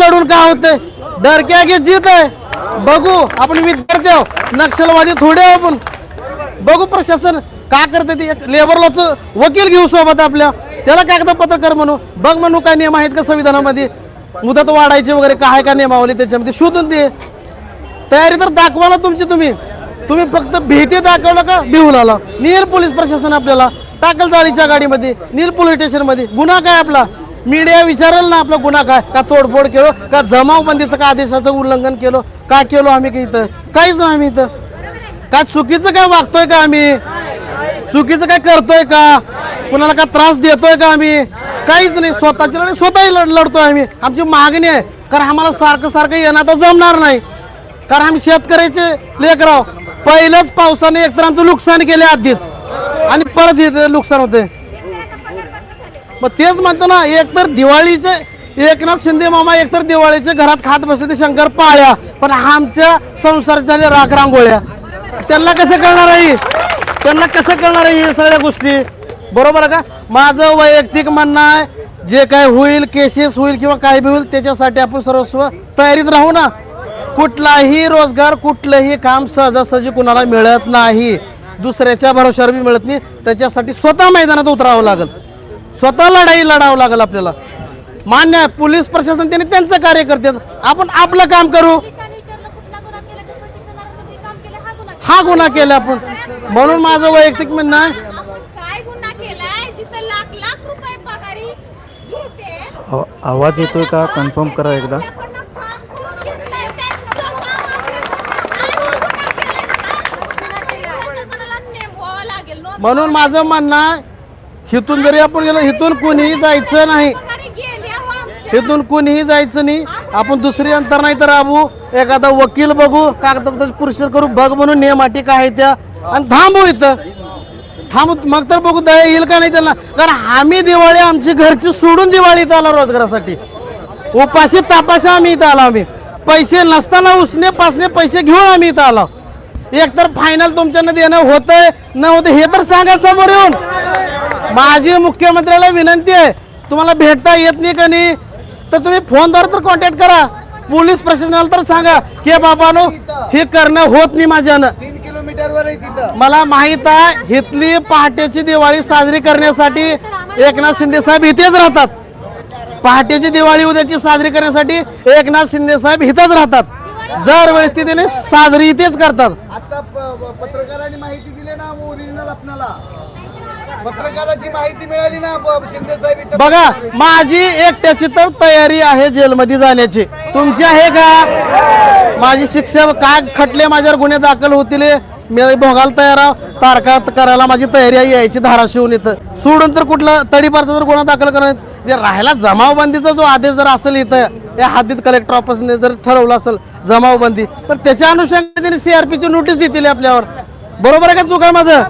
लढून काय होतंय? डरक्या की जीत आहे? बघू आपण विद्यार्थी आहोत नक्षलवादी थोडे आपण. बघू प्रशासन का करते ते. लेबरलाच वकील घेऊ सोबत आपल्या. त्याला कागदपत्र कर म्हणू? बघ म्हणू काय नियम आहेत का संविधानामध्ये? मुदत वाढायची वगैरे काय का नियमावली त्याच्यामध्ये? शोधून दे. तयारी तर दाखवा ना तुमची तुम्ही. तुम्ही फक्त भीती दाखवलं का? भिवून आला नील पोलीस प्रशासन आपल्याला. टाकल जाळीच्या गाडीमध्ये नील पोलीस स्टेशनमध्ये. गुन्हा काय आपला? मीडिया विचारेल ना आपला गुन्हा काय? का तोडफोड केलो? का जमावबंदीचं का आदेशाचं उल्लंघन केलं? काय केलो आम्ही की इथं? काहीच नाही आम्ही इथं. काय चुकीचं काय वागतोय का आम्ही? चुकीचं काय करतोय का? कुणाला काय त्रास देतोय का आम्ही? काहीच नाही. स्वतःची लढाई स्वतःही लढ लढतोय आम्ही. आमची मागणी आहे. कारण आम्हाला सारखं सारखं येणं तर जमणार नाही. कारण आम्ही शेतकऱ्याचे लेकराव पहिल्याच पावसाने एकतर आमचं नुकसान केले आधीच. आणि परत इथं नुकसान होते मग तेच म्हणतो ना एकतर दिवाळीचे एकनाथ शिंदे मामा एकतर दिवाळीचे घरात खात बसले ते शंकर पाळ्या पण आमच्या संसार झाले राख रांगोळ्या. त्यांना कसं कळणार आहे त्यांना कसं कळणार आहे हे सगळ्या गोष्टी? बरोबर आहे का? माझं वैयक्तिक म्हणणं आहे जे काय होईल केसेस होईल किंवा काय बी होईल त्याच्यासाठी आपण सर्वस्व तयारीत राहू ना. कुठलाही रोजगार कुठलंही काम सहजासहजी कुणाला मिळत नाही. दुसऱ्याच्या भरोश्यावर बी मिळत नाही. त्याच्यासाठी स्वतः मैदानात उतरावं लागेल. स्वतः लढाई लढावं लागेल आपल्याला. मान्य आहे पोलीस प्रशासन त्यांनी त्यांचं कार्य करतात आपण आपलं काम करू. पोलिसांनी विचारलं कुठला गुन्हा केला की प्रशिक्षणार्थी तुम्ही काम केलं हा गुन्हा हा गुन्हा केला आपण. म्हणून माझं वैयक्तिक म्हणणं आहे. आपण काय गुन्हा केलाय जिथं लाख लाख रुपये पगारी घेते आव- आवाज येतोय का? कन्फर्म करा एकदा. म्हणून माझं म्हणणं आहे हिथून जरी आपण गेलो इथून कुणीही जायचं नाही. हिथून कुणीही जायचं नाही. आपण दुसरी अंतर नाही तर राबू. एखादा वकील बघू कागदपत्र पुरुष करू बघ म्हणून नियम अटी काय त्या. आणि थांबू इथं. थांबू मग तर बघू दया येईल का नाही त्यांना. कारण आम्ही दिवाळी आमची घरची सोडून दिवाळी इथं आलो रोजगारासाठी. उपाशी तापाशी आम्ही इथं आलो आम्ही. पैसे नसताना उसने पासने पैसे घेऊन आम्ही इथं आलो. एकतर फायनल तुमच्यानं देणं होतंय न होतं हे तर सांगा समोर येऊन माझी मुख्यमंत्र्याला विनंती आहे तुम्हाला भेटता येत नाही का नाही? तर तुम्ही फोनद्वारे तर कॉन्टॅक्ट करा. पोलीस प्रशासनाला तर सांगा की बाबानो हे करणं होत नाही माझ्यानं. तीन किलोमीटर वर आहे तिथं. मला माहीत आहे इथली पहाटेची दिवाळी साजरी करण्यासाठी एकनाथ शिंदे साहेब इथेच राहतात. पहाटेची दिवाळी उद्याची साजरी करण्यासाठी एकनाथ शिंदे साहेब इथंच राहतात. जर वेळेस ती त्याने साजरी इथेच करतात. आता प- पत्रकारांनी माहिती दिली ना ओरिजिनल आपल्याला पत्रकाराची माहिती मिळाली ना शिंदे साहेब बघा माझी एकट्याची तर तयारी आहे जेलमध्ये जाण्याची. तुमची आहे का? माझी शिक्षा काय खटले माझ्यावर गुन्हे दाखल होतील मी भोगायला तयार तारखा करायला माझी तयारी आहे यायची धाराशिवून इथं. सोडून तर कुठला तडीपारचा जर गुन्हा दाखल करण्यात जे राहायला जमावबंदीचा जो आदेश जर असेल इथं या हद्दीत कलेक्टर ऑफिसने जर ठरवलं असेल जमावबंदी तर त्याच्या अनुषंगाने त्यांनी सीआरपीची नोटीस देतील आपल्यावर. बरोबर आहे का चूक आहे माझं?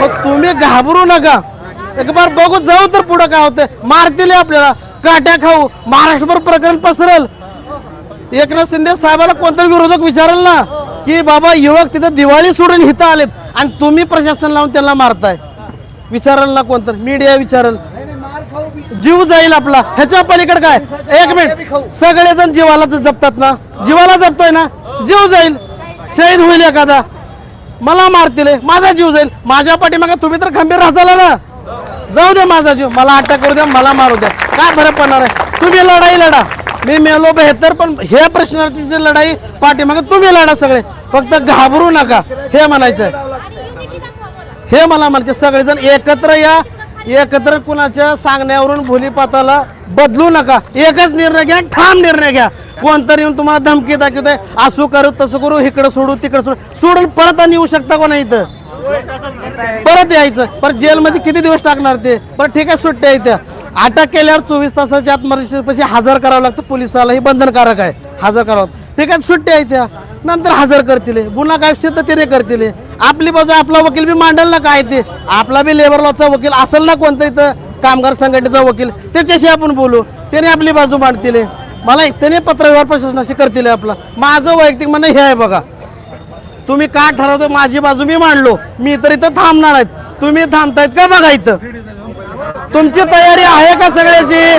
मग तुम्ही घाबरू नका. एक बार बघू जाऊ तर पुढं काय होतंय. मारतील आपल्याला. काट्या खाऊ. महाराष्ट्रभर प्रकरण पसरल. एकनाथ शिंदे साहेबाला कोणतरी विरोधक विचारेल ना की बाबा युवक तिथं दिवाळी सोडून इथं आलेत आणि तुम्ही प्रशासन लावून त्यांना मारताय. विचारल ना कोणतरी. मीडिया विचारल. जीव जाईल आपला. ह्याच्या पलीकडे काय? एक मिनिट. सगळेजण जीवाला जपतात ना. जीवाला जपतोय ना. जीव जाईल. शहीद होईल एखादा. मला मारतील माझा जीव जाईल. माझ्या पाठीमागे तुम्ही तर खंबीर राहताला ना. जाऊ दे माझा जीव. मला अटक करू द्या मला मारू द्या. काय फरक पडणार आहे? तुम्ही लढाई लढा. मी मेलो बेहतर पण हे प्रश्नार्थीची लढाई पाठीमागे तुम्ही लढा सगळे. फक्त घाबरू नका. हे म्हणायचं हे मला म्हणते सगळेजण एकत्र या. एकत्र कुणाच्या सांगण्यावरून भुलीपाताला बदलू नका. एकच निर्णय घ्या ठाम निर्णय घ्या. कोणतरी येऊन तुम्हाला धमकी दाखवतंय. असू करू तसं करू इकडं सोडू तिकडे सोडू. सोडून परत आणि येऊ शकता कोणा इथं? परत यायचं. परत जेलमध्ये किती दिवस टाकणार ते? परत ठीक आहे सुट्ट्या इथं अटक केल्यावर चोवीस तासाच्या आत मर्यादेपाशी हजर करावं लागतं. पोलिसाला हे बंधनकारक आहे. हजर करावं ठीक आहे सुट्ट्या आहे त्या. नंतर हजर करतील. गुन्हा काय सिद्ध तिने करतील. आपली बाजू आपला वकील बी मांडल ना काय ते? आपला बी लेबर लॉचा वकील असेल ना कोणतरी इथं? कामगार संघटनेचा वकील. त्याच्याशी आपण बोलू. त्याने आपली बाजू मांडतील. मला त्याने पत्रव्यवहार प्रशासनाशी करतील आपला. माझं वैयक्तिक म्हणणं हे आहे बघा. तुम्ही का ठरवतो? माझी बाजू मी मांडलो. मी तर इथं थांबणार आहेत. तुम्ही थांबतायत का बघा इथं? तुमची तयारी आहे का सगळ्याची?